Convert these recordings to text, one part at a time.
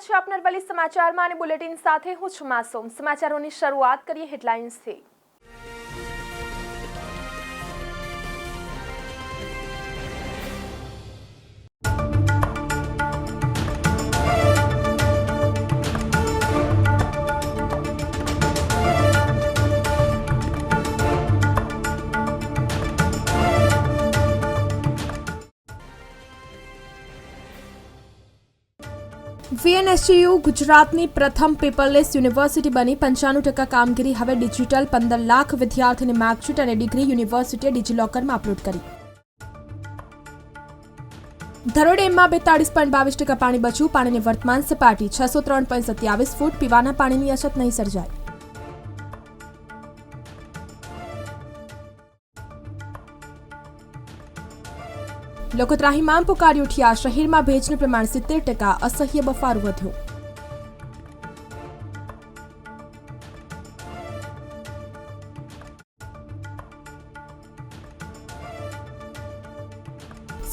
સ્વાગત છે આપના અરવલ્લી સમાચારમાં અને બુલેટિન સાથે હું છું માસૂમ. સમાચારોની શરૂઆત કરીએ હેડલાઇન્સથી. વીએનએસયુયુ ગુજરાતની પ્રથમ પેપરલેસ યુનિવર્સિટી બની. પંચાણું ટકા કામગીરી હવે ડિજિટલ, પંદર લાખ વિદ્યાર્થીની માર્કશીટ અને ડિગ્રી યુનિવર્સિટીએ ડિજિલોકરમાં અપલોડ કરી. ધરોઈ ડેમમાં બેતાળીસ પોઈન્ટ બાવીસ ટકા પાણી બચ્યું. પાણીની વર્તમાન સપાટી છસો ત્રણ પોઈન્ટ સત્યાવીસ ફૂટ. પીવાના પાણીની અછત નહીં સર્જાય. લોકો ત્રાહિમામ પુકારી ઉઠ્યા. શહેરમાં ભેજનું પ્રમાણ સિત્તેર ટકા. અસહ્ય બફારો વધ્યો.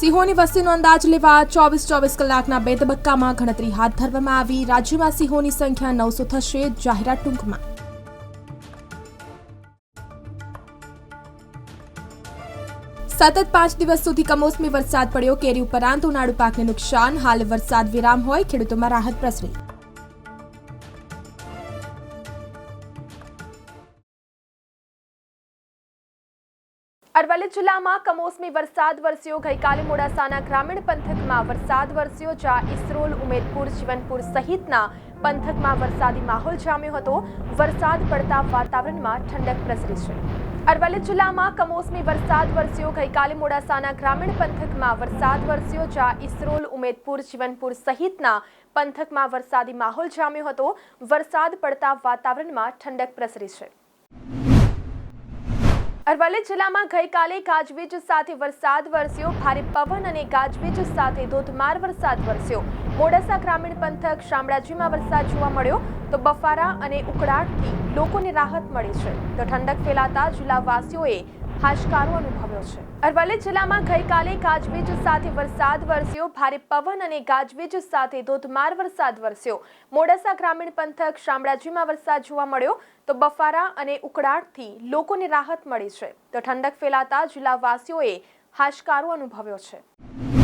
સિંહોની વસ્તીનો અંદાજ લેવા ચોવીસ ચોવીસ કલાકના બે તબક્કામાં ગણતરી હાથ ધરવામાં આવી. રાજ્યમાં સિંહોની સંખ્યા નવસો થશે. જાહેરાત ટૂંકમાં. સતત પાંચ દિવસ સુધી કમોસમી વરસાદ પડ્યો. કેરી ઉપરાંત ઉનાળુ પાકને નુકસાન. હાલ વરસાદ વિરામ હોય, ખેડૂતોમાં રાહત પ્રસરી. અરવલ્લી જિલ્લામાં કમોસમી વરસાદ વરસ્યો. ગઈકાલે મોડાસાના ગ્રામીણ પંથકમાં વરસાદ વરસ્યો, જ્યાં ઇસરોલ, ઉમેદપુર, જીવનપુર સહિતના પંથકમાં વરસાદી માહોલ જામ્યો હતો. વરસાદ પડતા વાતાવરણમાં ઠંડક પ્રસરી છે. અરવલ્લી જિલ્લામાં કમોસમી વરસાદ વરસ્યો. ગઈકાલે મોડાસાના ગ્રામીણ પંથકમાં વરસાદ વરસ્યો, જ્યાં ઇસરોલ, ઉમેદપુર, જીવનપુર સહિતના પંથકમાં વરસાદી માહોલ જામ્યો હતો. વરસાદ પડતા વાતાવરણમાં ઠંડક પ્રસરી છે. અરવલ્લી જિલ્લામાં ગઈકાલે ગાજવીજ સાથે વરસાદ વરસ્યો. ભારે પવન અને ગાજવીજ સાથે ધોધમાર વરસાદ વરસ્યો. મોડાસા ગ્રામીણ પંથક શામળાજીમાં વરસાદ જોવા મળ્યો તો બફારા અને ઉકળાટથી લોકોને રાહત મળી છે. તો ઠંડક ફેલાતા જિલ્લાવાસીઓએ હાશકારો અનુભવ્યો છે. અરવલ્લી જિલ્લામાં ગઈકાલે ગાજવીજ સાથે વરસાદ વરસ્યો. ભારે પવન અને ગાજવીજ સાથે ધોધમાર વરસાદ વરસ્યો. મોડાસા ગ્રામીણ પંથક શામળાજીમાં વરસાદ જોવા મળ્યો તો બફારા અને ઉકળાટથી લોકોને રાહત મળી છે. તો ઠંડક ફેલાતા જિલ્લાવાસીઓએ હાશકારો અનુભવ્યો છે.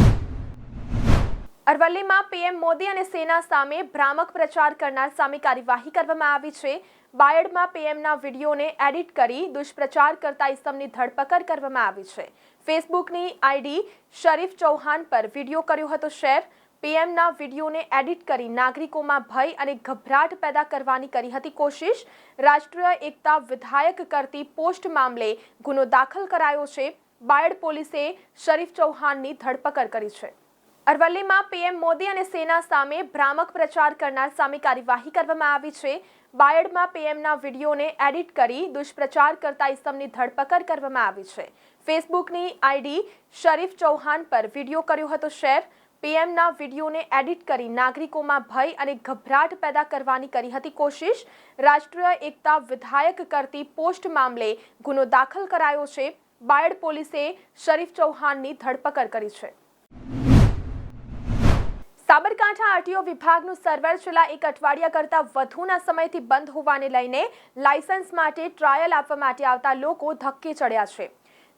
અરવલ્લીમાં પીએમ મોદી અને સેના સામે ભ્રામક પ્રચાર કરનાર સામે કાર્યવાહી કરવામાં આવી છે. બાયડમાં પીએમના વિડીયોને એડિટ કરી દુષ્પ્રચાર કરતા ઇસમની ધરપકડ કરવામાં આવી છે. ફેસબુકની આઈડી શરીફ ચૌહાણ પર વીડિયો કર્યો હતો શેર. પીએમના વિડીયોને એડિટ કરી નાગરિકોમાં ભય અને ગભરાટ પેદા કરવાની કરી હતી કોશિશ. રાષ્ટ્રીય એકતા વિધાયક કરતી પોસ્ટ મામલે ગુનો દાખલ કરાયો છે. બાયડ પોલીસે શરીફ ચૌહાણની ધરપકડ કરી છે. અરવલ્લીમાં પીએમ મોદી અને સેના સામે ભ્રામક પ્રચાર કરનાર સામે કાર્યવાહી કરવામાં આવી છે. બાયડમાં પીએમના વિડીયોને એડિટ કરી દુષ્પ્રચાર કરતા ઇસમની ધરપકડ કરવામાં આવી છે. ફેસબુકની આઈડી શરીફ ચૌહાણ પર વીડિયો કર્યો હતો શેર. પીએમના વિડીયોને એડિટ કરી નાગરિકોમાં ભય અને ગભરાટ પેદા કરવાની કરી હતી કોશિશ. રાષ્ટ્રીય એકતા વિધાયક કરતી પોસ્ટ મામલે ગુનો દાખલ કરાયો છે. બાયડ પોલીસે શરીફ ચૌહાણની ધરપકડ કરી છે. સાબરકાંઠા આરટીઓ વિભાગનું સર્વર છેલ્લા એક અઠવાડિયા કરતાં વધુના સમયથી બંધ હોવાને લઈને લાયસન્સ માટે ટ્રાયલ આપવા માટે આવતા લોકો ધક્કે ચડ્યા છે.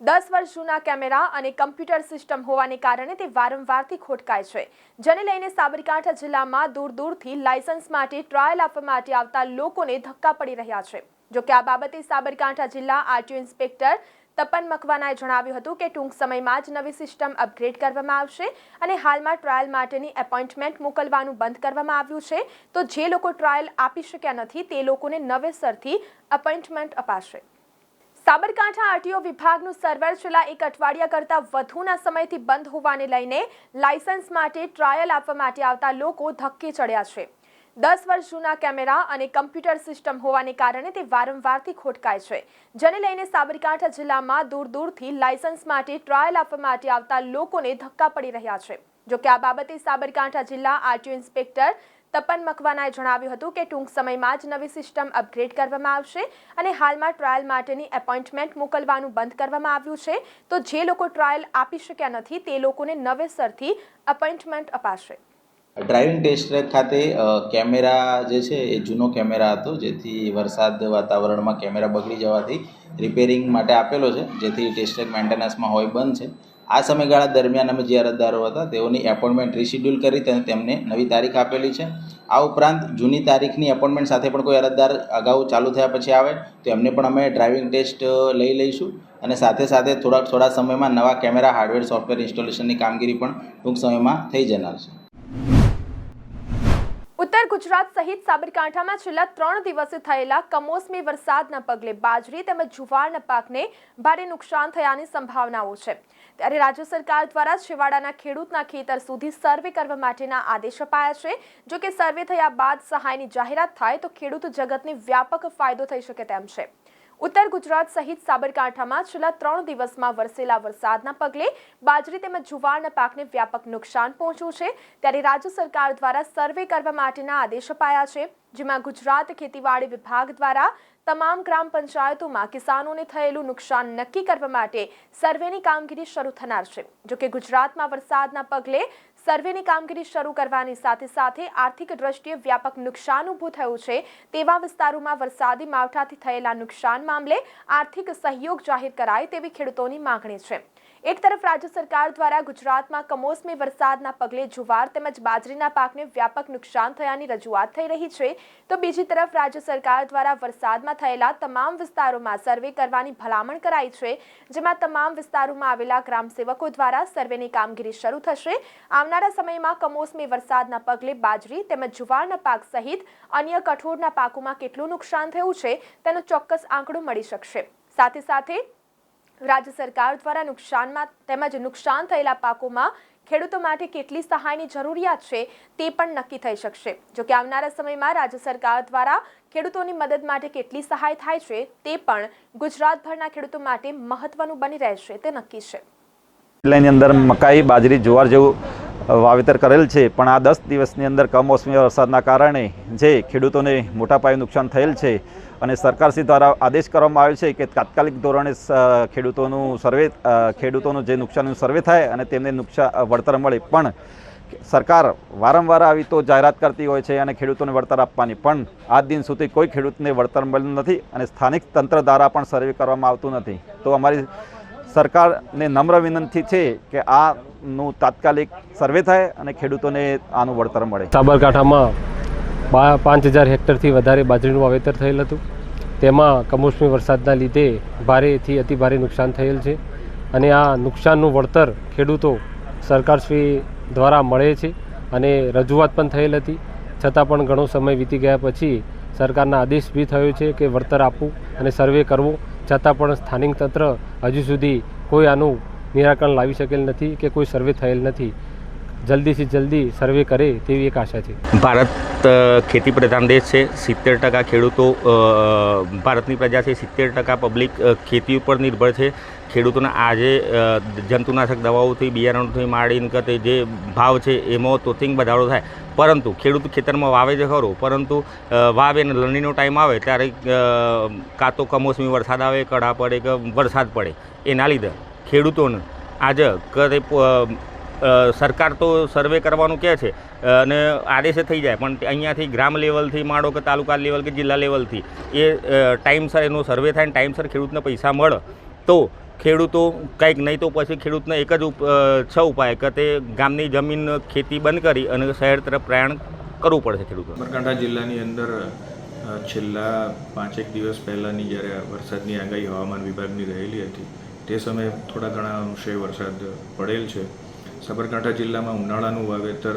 દસ વર્ષ જૂના કેમેરા અને કમ્પ્યુટર સિસ્ટમ હોવાને કારણે તે વારંવારથી ખોટકાય છે. જેને લઈને સાબરકાંઠા જિલ્લામાં દૂર દૂરથી લાયસન્સ માટે ટ્રાયલ આપવા માટે આવતા લોકોને ધક્કા પડી રહ્યા છે. જોકે આ બાબતે સાબરકાંઠા જિલ્લા આરટીઓ ઇન્સ્પેક્ટર તપન મકવાનાએ જણાવ્યું હતું કે ટૂંક સમયમાં જ નવી સિસ્ટમ અપગ્રેડ કરવામાં આવશે અને હાલમાં ટ્રાયલ માટેની એપોઇન્ટમેન્ટ મોકલવાનું બંધ કરવામાં આવ્યું છે. તો જે લોકો ટ્રાયલ આપી શક્યા નથી, તે લોકોને નવેસરથી અપોઇન્ટમેન્ટ અપાશે. સાબરકાંઠા આરટીઓ વિભાગનું સર્વર છેલ્લા એક અઠવાડિયા કરતાં વધુના સમયથી બંધ હોવાને લઈને લાયસન્સ માટે ટ્રાયલ આપવા માટે આવતા લોકો ધક્કે ચડ્યા છે. દસ વર્ષ જૂના કેમેરા અને કમ્પ્યુટર સિસ્ટમ હોવાને કારણે તે વારંવારથી ખોટકાય છે. જેને લઈને સાબરકાંઠા જિલ્લામાં દૂર દૂરથી લાયસન્સ માટે ટ્રાયલ આપવા માટે આવતા લોકોને ધક્કા પડી રહ્યા છે. જોકે આ બાબતે સાબરકાંઠા જિલ્લા આરટીઓ ઇન્સ્પેક્ટર તપન મકવાનાએ જણાવ્યું હતું કે ટૂંક સમયમાં જ નવી સિસ્ટમ અપગ્રેડ કરવામાં આવશે અને હાલમાં ટ્રાયલ માટેની એપોઇન્ટમેન્ટ મોકલવાનું બંધ કરવામાં આવ્યું છે. તો જે લોકો ટ્રાયલ આપી શક્યા નથી તે લોકોને નવેસરથી અપોઇન્ટમેન્ટ અપાશે. ડ્રાઇવિંગ ટેસ્ટ ટ્રેક ખાતે કેમેરા જે છે એ જૂનો કેમેરા હતો, જેથી વરસાદ વાતાવરણમાં કેમેરા બગડી જવાથી રિપેરિંગ માટે આપેલો છે, જેથી ટેસ્ટ ટ્રેક મેન્ટેનન્સમાં હોય બંધ છે. આ સમયગાળા દરમિયાન અમે જે અરજદારો હતા, તેઓની એપોઇન્ટમેન્ટ રિશિડ્યુલ કરી તેમને નવી તારીખ આપેલી છે. આ ઉપરાંત જૂની તારીખની એપોઇન્ટમેન્ટ સાથે પણ કોઈ અરજદાર અગાઉ ચાલુ થયા પછી આવે, તો એમને પણ અમે ડ્રાઇવિંગ ટેસ્ટ લઈ લઈશું. અને સાથે સાથે થોડાક થોડા સમયમાં નવા કેમેરા હાર્ડવેર સોફ્ટવેર ઇન્સ્ટોલેશનની કામગીરી પણ ટૂંક સમયમાં થઈ જનાર છે. ગુજરાત સહિત સાબરકાંઠામાં છેલ્લા ત્રણ દિવસે થયેલા કમોસમી વરસાદના પગલે બાજરી તેમજ જુવારના પાકને ભારે નુકસાન થયાની સંભાવનાઓ છે. ત્યારે રાજ્ય સરકાર દ્વારા છેવાડાના ખેડૂતના ખેતર સુધી સર્વે કરવા માટેના આદેશ અપાયા છે. જો કે સર્વે થયા બાદ સહાયની જાહેરાત થાય તો ખેડૂત જગતને વ્યાપક ફાયદો થઈ શકે તેમ છે. ઉત્તર ગુજરાત સહિત સાબરકાંઠામાં છેલ્લા ત્રણ દિવસમાં વરસેલા વરસાદના પગલે બાજરી તેમજ જુવારના પાકને વ્યાપક નુકસાન પહોંચ્યું છે. ત્યારે રાજ્ય સરકાર દ્વારા સર્વે કરવા માટેના આદેશ અપાયા છે. જેમાં ગુજરાત ખેતીવાડી વિભાગ દ્વારા તમામ ગ્રામ પંચાયતોમાં કિસાનોને થયેલું નુકસાન નક્કી કરવા માટે સર્વેની કામગીરી શરૂ થનાર છે. જોકે ગુજરાતમાં વરસાદના પગલે સર્વેની કામગીરી શરૂ કરવાની સાથે સાથે આર્થિક દ્રષ્ટિએ વ્યાપક નુકસાન ઊભું થયું છે. તેવા વિસ્તારોમાં વરસાદી માવઠાથી થયેલા નુકસાન મામલે આર્થિક સહયોગ જાહેર કરાય તેવી ખેડૂતોની માંગણી છે. એક તરફ રાજ્ય સરકાર દ્વારા ગુજરાતમાં કમોસમી વરસાદના પગલે જુવાર તેમજ બાજરીના પાકને વ્યાપક નુકસાન થયાની રજૂઆત થઈ રહી છે, તો બીજી તરફ રાજ્ય સરકાર દ્વારા વરસાદમાં થયેલા તમામ વિસ્તારોમાં સર્વે કરવાની ભલામણ કરાઈ છે, જેમાં તમામ વિસ્તારોમાં આવેલા ગ્રામસેવકો દ્વારા સર્વેની કામગીરી શરૂ થશે. આવનારા સમયમાં કમોસમી વરસાદના પગલે બાજરી તેમજ જુવારના પાક સહિત અન્ય કઠોળના પાકોમાં કેટલું નુકસાન થયું છે, તેનો ચોક્કસ આંકડો મળી શકશે. સાથે સાથે રાજ્ય સરકાર દ્વારા નુકસાનમાં તેમજ નુકસાન થયેલા પાકોમાં ખેડૂતો માટે કેટલી સહાયની જરૂરિયાત છે તે પણ નક્કી થઈ શકશે. જો કે આવનારા સમયમાં રાજ્ય સરકાર દ્વારા ખેડૂતોની મદદ માટે કેટલી સહાય થાય છે તે પણ ગુજરાતભરના ખેડૂતો માટે મહત્વનું બની રહેશે તે નક્કી છે. જિલ્લાની અંદર મકાઈ, બાજરી, જુવાર જેવું વાવેતર કરેલ છે. પણ આ દસ દિવસની અંદર કમોસમી વરસાદના કારણે જે ખેડૂતોને મોટા પાયે નુકસાન થયેલ છે અને સરકારશ્રી દ્વારા આદેશ કરવામાં આવ્યો છે કે તાત્કાલિક ધોરણે ખેડૂતોનું સર્વે ખેડૂતોનું જે નુકસાનનું સર્વે થાય અને તેમને નુકસાન વળતર મળે. પણ સરકાર વારંવાર આવી તો જાહેરાત કરતી હોય છે અને ખેડૂતોને વળતર આપવાની. પણ આજ દિન સુધી કોઈ ખેડૂતને વળતર મળ્યું નથી અને સ્થાનિક તંત્ર દ્વારા પણ સર્વે કરવામાં આવતું નથી. તો અમારી સરકારને નમ્ર વિનંતી છે કે આનું તાત્કાલિક સર્વે થાય અને ખેડૂતોને આનું વળતર મળે. સાબરકાંઠામાં પાંચ હજાર હેક્ટરથી વધારે બાજરીનું વાવેતર થયેલ હતું. તેમાં કમોસમી વરસાદના લીધે ભારેથી અતિભારે નુકસાન થયેલ છે અને આ નુકસાનનું વળતર ખેડૂતો સરકારશ્રી દ્વારા મળે છે અને રજૂઆત પણ થયેલ હતી. છતાં પણ ઘણો સમય વીતી ગયા પછી સરકારના આદેશ બી થયો છે કે વળતર આપવું અને સર્વે કરવો. છતાં પણ સ્થાનિક તંત્ર હજુ સુધી કોઈ આનું નિરાકરણ લાવી શકેલ નથી કે કોઈ સર્વે થયેલ નથી. જલ્દીથી જલ્દી સર્વે કરે તેવી એક આશા છે. ભારત ખેતી પ્રધાન દેશ છે સિત્તેર ટકા ખેડૂતો ભારતની પ્રજા છે સિત્તેર ટકા પબ્લિક ખેતી ઉપર નિર્ભર છે. ખેડૂતોના આજે જંતુનાશક દવાઓથી બિયારણોથી માંડીને કે જે ભાવ છે એમાં તોતિંગ વધારો થાય. પરંતુ ખેડૂત ખેતરમાં વાવે છે ખરો પરંતુ વાવે અને લણણીનો ટાઈમ આવે ત્યારે કાં તો કમોસમી વરસાદ આવે કડા પડે કે વરસાદ પડે. એના લીધે ખેડૂતોને આજે કે તે પ- અ, સરકાર તો સર્વે કરવાનું કહે છે. અને આદેશે થઈ જાય, પણ અહીંયાથી ગ્રામ લેવલથી માળો કે તાલુકા લેવલ કે જિલ્લા લેવલથી એ ટાઈમસર એનો સર્વે થાય ને ટાઈમસર ખેડૂતને પૈસા મળે, તો ખેડૂતો કંઈક નહીં તો પછી ખેડૂતને એક જ છ ઉપાય કે તે ગામની જમીન ખેતી બંધ કરી અને શહેર તરફ પ્રયાણ કરવું પડશે ખેડૂતો સાબરકાંઠા જિલ્લાની અંદર છેલ્લા પાંચેક દિવસ પહેલાંની જ્યારે વરસાદની આગાહી હવામાન વિભાગની રહેલી હતી, તે સમયે થોડા ઘણા અંશે વરસાદ પડેલ છે. સાબરકાંઠા જિલ્લામાં ઉનાળાનું વાવેતર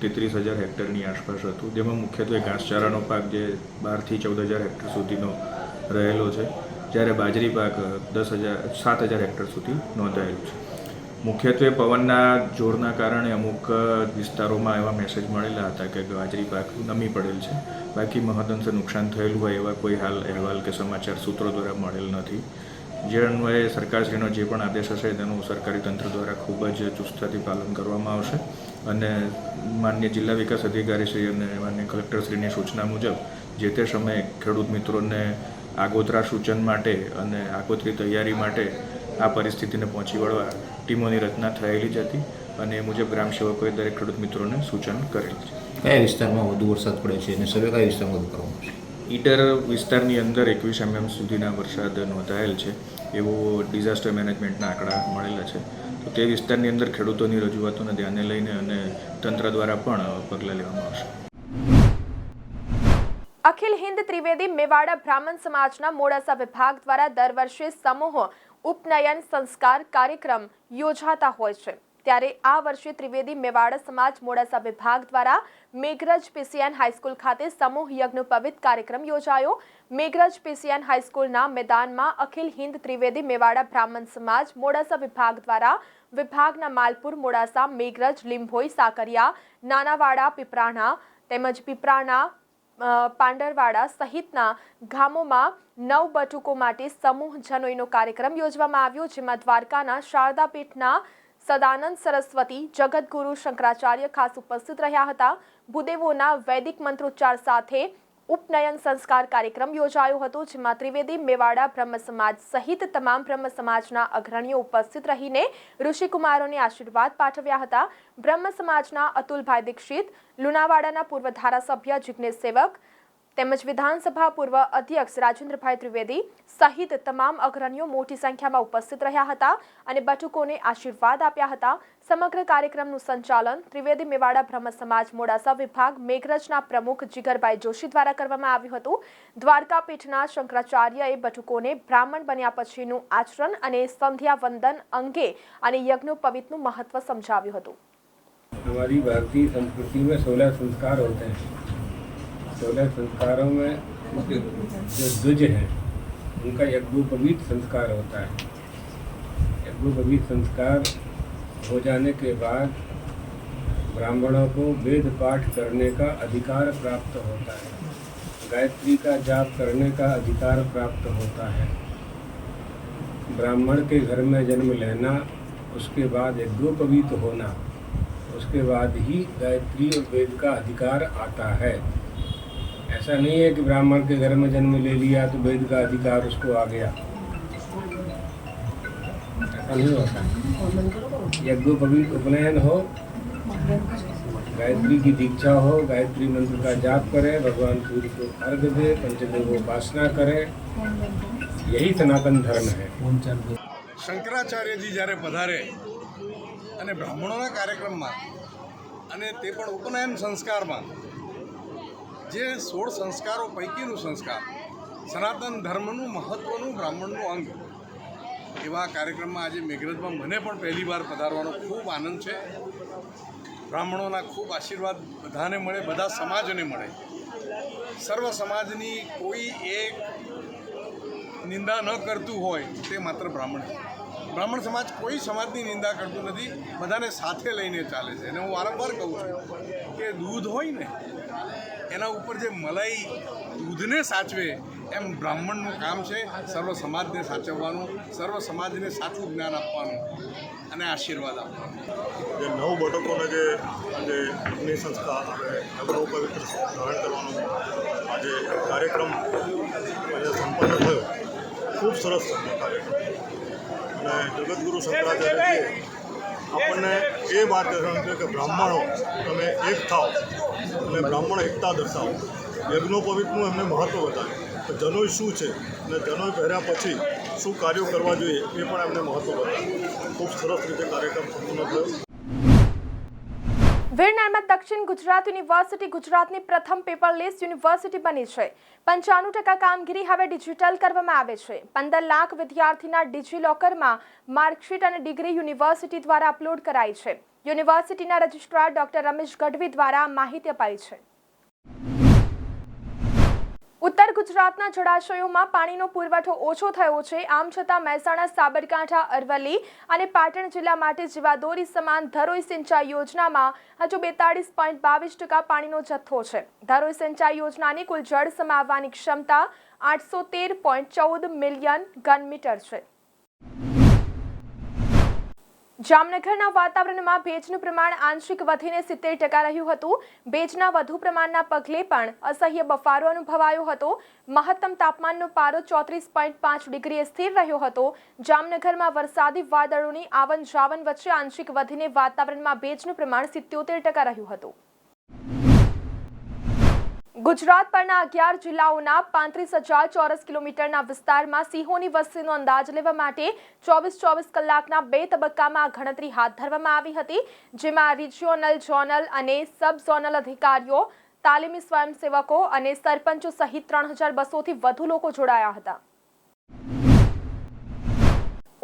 તેત્રીસ હજાર હેક્ટરની આસપાસ હતું, જેમાં મુખ્યત્વે ઘાસચારાનો પાક જે બારથી ચૌદ હજાર હેક્ટર સુધીનો રહેલો છે, જ્યારે બાજરી પાક દસ હજાર, સાત હજાર હેક્ટર સુધી નોંધાયેલું છે. મુખ્યત્વે પવનના જોરના કારણે અમુક વિસ્તારોમાં એવા મેસેજ મળેલા હતા કે બાજરી પાક નમી પડેલ છે. બાકી મહદઅંશે નુકસાન થયેલું હોય એવા કોઈ હાલ અહેવાલ કે સમાચાર સૂત્રો દ્વારા મળેલ નથી. જે અન્વયે સરકારશ્રીનો જે પણ આદેશ હશે તેનું સરકારી તંત્ર દ્વારા ખૂબ જ ચુસ્તતાથી પાલન કરવામાં આવશે. અને માન્ય જિલ્લા વિકાસ અધિકારીશ્રી અને માન્ય કલેક્ટરશ્રીની સૂચના મુજબ જે તે સમયે ખેડૂત મિત્રોને આગોતરા સૂચન માટે અને આગોતરી તૈયારી માટે આ પરિસ્થિતિને પહોંચી વળવા ટીમોની રચના થયેલી જ હતી અને એ મુજબ ગ્રામ સેવકોએ દરેક ખેડૂત મિત્રોને સૂચન કરેલ છે. કયા વિસ્તારમાં વધુ વરસાદ પડે છે અને સર્વે કયા વિસ્તારમાં વધુ કરવામાં આવશે ઈટર વિસ્તારની અંદર એકવીસ એમએમ સુધીના વરસાદ નોંધાયેલ છે. એવું ડિઝાસ્ટર મેનેજમેન્ટના આંકડા મળેલા છે. તો તે વિસ્તારની અંદર ખેડૂતોની રજૂઆતોને ધ્યાને લઈને અને તંત્ર દ્વારા પણ પગલાં લેવામાં આવશે. અખિલ હિન્દ ત્રિવેદી મેવાડા બ્રાહ્મણ સમાજના મોડાસા વિભાગ દ્વારા દર વર્ષે સમૂહ ઉપનયન સંસ્કાર કાર્યક્રમ યોજાતા હોય છે. ત્યારે આ વર્ષે ત્રિવેદી મેવાડા સમાજ મોડાસા વિભાગ દ્વારા મેઘરજ પીસીએન હાઈસ્કૂલ ખાતે સમૂહ યજ્ઞ પવિત્ર કાર્યક્રમ યોજાયો. મેઘરજ પીસીએન હાઈસ્કૂલના મેદાનમાં અખિલ હિન્દ ત્રિવેદી મેવાડા બ્રાહ્મણ સમાજ મોડાસા વિભાગ દ્વારા વિભાગના માલપુર, મોડાસા, મેઘરજ, લીંભોઈ, સાકરિયા, નાનાવાડા, પીપરાણા તેમજ પીપરાણા પાંડરવાડા સહિતના ગામોમાં નવ બટુકો માટે સમૂહ જનોઈનો કાર્યક્રમ યોજવામાં આવ્યો, જેમાં દ્વારકાના શારદા પીઠના સદાનંદ સરસ્વતી જગતગુરુ શંકરાચાર્ય ખાસ ઉપસ્થિત રહ્યા હતા. ભૂદેવોના વૈદિક મંત્રોચ્ચાર સાથે ઉપનયન સંસ્કાર કાર્યક્રમ યોજાયો હતો, જેમાં ત્રિવેદી, મેવાડા બ્રહ્મ સમાજ સહિત તમામ બ્રહ્મ સમાજના અગ્રણીઓ ઉપસ્થિત રહીને ઋષિકુમારોને આશીર્વાદ પાઠવ્યા હતા. બ્રહ્મ સમાજના અતુલભાઈ દીક્ષિત, લુણાવાડાના પૂર્વ ધારાસભ્ય જિજ્ઞેશ સેવક તેમજ વિધાનસભા પૂર્વ અધ્યક્ષ રાજેન્દ્રભાઈ ત્રિવેદી સહિત તમામ અગ્રણીઓ મોટી સંખ્યામાં ઉપસ્થિત રહ્યા હતા અને બટુકોને આશીર્વાદ આપ્યા હતા. સમગ્ર કાર્યક્રમનું સંચાલન ત્રિવેદી મેવાડા બ્રહ્મ સમાજ મોડાસા વિભાગ મેઘરજના પ્રમુખ જીગરભાઈ જોશી દ્વારા કરવામાં આવ્યું હતું. દ્વારકા પીઠના શંકરાચાર્યએ બટુકોને બ્રાહ્મણ બન્યા પછીનું આચરણ અને સંધ્યા વંદન અંગે અને યજ્ઞોપવિતનું મહત્વ સમજાવ્યું હતું. हमारी भारतीय संस्कृति में सोलह संस्कार सोलह संस्कारों में जो द्विज हैं, उनका यज्ञोपवीत संस्कार होता है। यज्ञोपवीत संस्कार हो जाने के बाद ब्राह्मणों को वेद पाठ करने का अधिकार प्राप्त होता है। गायत्री का जाप करने का अधिकार प्राप्त होता है। ब्राह्मण के घर में जन्म लेना, उसके बाद यज्ञोपवीत होना, उसके बाद ही गायत्री और वेद का अधिकार आता है। ऐसा नहीं है कि ब्राह्मण के घर में जन्म ले लिया तो वेद का अधिकार उसको आ गया ऐसा नहीं होता यज्ञोपवीत उपनयन हो गायत्री की दीक्षा हो गायत्री मंत्र का जाप करे भगवान सूर्य को अर्घ दे पंचदेव उपासना करे यही सनातन धर्म है શંકરાચાર્યજી જ્યારે પધારે અને બ્રાહ્મણોના કાર્યક્રમમાં અને તે પણ ઉપનયન સંસ્કારમાં જે સોળ સંસ્કારો પૈકીનું સંસ્કાર, સનાતન ધર્મનું મહત્ત્વનું બ્રાહ્મણનું અંગ. એવા કાર્યક્રમમાં આજે મેઘરજમાં મને પણ પહેલી વાર પધારવાનો ખૂબ આનંદ છે. બ્રાહ્મણોના ખૂબ આશીર્વાદ બધાને મળે, બધા સમાજને મળે. સર્વ સમાજની કોઈ એક નિંદા ન કરતું હોય તે માત્ર બ્રાહ્મણ બ્રાહ્મણ સમાજ કોઈ સમાજની નિંદા કરતું નથી, બધાને સાથે લઈને ચાલે છે. અને હું વારંવાર કહું છું કે દૂધ હોય ને એના ઉપર જે મલાઈ દૂધને સાચવે, એમ બ્રાહ્મણનું કામ છે સર્વ સમાજને સાચવવાનું, સર્વ સમાજને સાચું જ્ઞાન આપવાનું અને આશીર્વાદ આપવાનો. જે નવ બટકોને જે આજે અગ્નિ સંસ્થા નગરો પવિત્ર ધારણ કરવાનો આજે કાર્યક્રમ આજે સંપન્ન થયો. ખૂબ સરસ કાર્યક્રમ. અને જગતગુરુ શંકરાચાર્યજીએ આપણને એ માર્ગદર્શન છે કે બ્રાહ્મણો, તમે એક થાઓ. અને બ્રાહ્મણ એકતા દર્શાવો. યજ્ઞોપવિતનું એમને મહત્ત્વ બતાવ્યું જનોય શું છે? અને જનોય પહેર્યા પછી શું કાર્યો કરવા જોઈએ એ પણ એમને મહત્ત્વ બતાવ્યું ખૂબ સરસ રીતે કાર્યક્રમ સંપૂર્ણ થયો. વીર દક્ષિણ ગુજરાત યુનિવર્સિટી ગુજરાતની પ્રથમ પેપરલેસ યુનિવર્સિટી બની છે. પંચાણું ટકા કામગીરી હવે ડિજિટલ કરવામાં આવે છે. પંદર લાખ વિદ્યાર્થીના ડિજિલોકરમાં માર્કશીટ અને ડિગ્રી યુનિવર્સિટી દ્વારા અપલોડ કરાઈ છે. યુનિવર્સિટીના રજિસ્ટ્રાર ડોક્ટર રમેશ ગઢવી દ્વારા માહિતી અપાઈ છે. ઉત્તર ગુજરાતના જળાશયોમાં પાણીનો પુરવઠો ઓછો થયો છે. આમ છતાં મહેસાણા, સાબરકાંઠા, અરવલ્લી અને પાટણ જિલ્લા માટે જીવાદોરી સમાન ધરોઈ સિંચાઈ યોજનામાં હજુ બેતાળીસ પોઈન્ટ બાવીસ ટકા પાણીનો જથ્થો છે. ધરોઈ સિંચાઈ યોજનાની કુલ જળ સમાવવાની ક્ષમતા આઠસો તેર પોઈન્ટ ચૌદ મિલિયન ઘન મીટર છે. જામનગરના વાતાવરણમાં ભેજનું પ્રમાણ આંશિક વધીને સિત્તેર ટકા રહ્યું હતું. ભેજના વધુ પ્રમાણના પગલે પણ અસહ્ય બફારો અનુભવાયો હતો. મહત્તમ તાપમાનનો પારો ચોત્રીસ પોઈન્ટ પાંચ ડિગ્રીએ સ્થિર રહ્યો હતો. જામનગરમાં વરસાદી વાદળોની આવન જાવન વચ્ચે આંશિક વધીને વાતાવરણમાં ભેજનું પ્રમાણ સિત્યોતેર ટકા રહ્યું હતું. ગુજરાત પરના અગિયાર જિલ્લાઓના પાંત્રીસ હજાર ચોરસ કિલોમીટરના વિસ્તારમાં સિંહોની વસ્તીનો અંદાજ લેવા માટે ચોવીસ ચોવીસ કલાકના બે તબક્કામાં ગણતરી હાથ ધરવામાં આવી હતી, જેમાં રિજિયોનલ ઝોનલ અને સબ ઝોનલ અધિકારીઓ, તાલીમી સ્વયંસેવકો અને સરપંચો સહિત ત્રણ હજાર બસોથી વધુ લોકો જોડાયા હતા.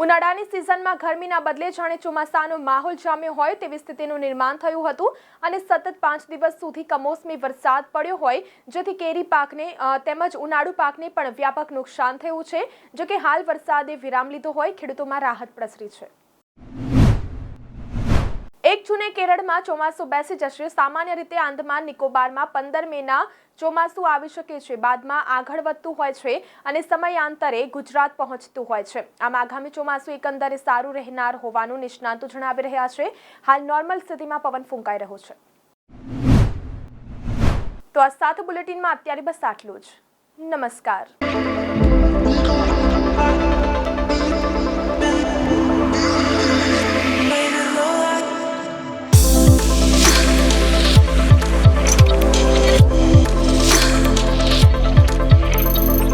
ઉનાળાની સિઝનમાં ગરમીના બદલે જાણે ચોમાસાનો માહોલ જામ્યો હોય તેવી સ્થિતિનું નિર્માણ થયું હતું અને સતત પાંચ દિવસ સુધી કમોસમી વરસાદ પડ્યો હોય, જેથી કેરી પાકને તેમજ ઉનાળુ પાકને પણ વ્યાપક નુકસાન થયું છે. જો કે હાલ વરસાદે વિરામ લીધો હોય, ખેડૂતોમાં રાહત પ્રસરી છે. એક જૂને કેરળમાં ચોમાસું બેસી જશે. સામાન્ય રીતે આંદમાન નિકોબારમાં પંદર મેના ચોમાસું આવી શકે છે. બાદમાં આગળ વધતું હોય છે અને સમયાંતરે ગુજરાત પહોંચતું હોય છે. આમ આગામી ચોમાસું એકંદરે સારું રહેનાર હોવાનું નિષ્ણાંતો જણાવી રહ્યા છે. હાલ નોર્મલ સ્થિતિમાં પવન ફૂંકાઈ રહ્યો છે. તો આ સાત બુલેટિનમાં અત્યારે બસ આટલું જ. નમસ્કાર.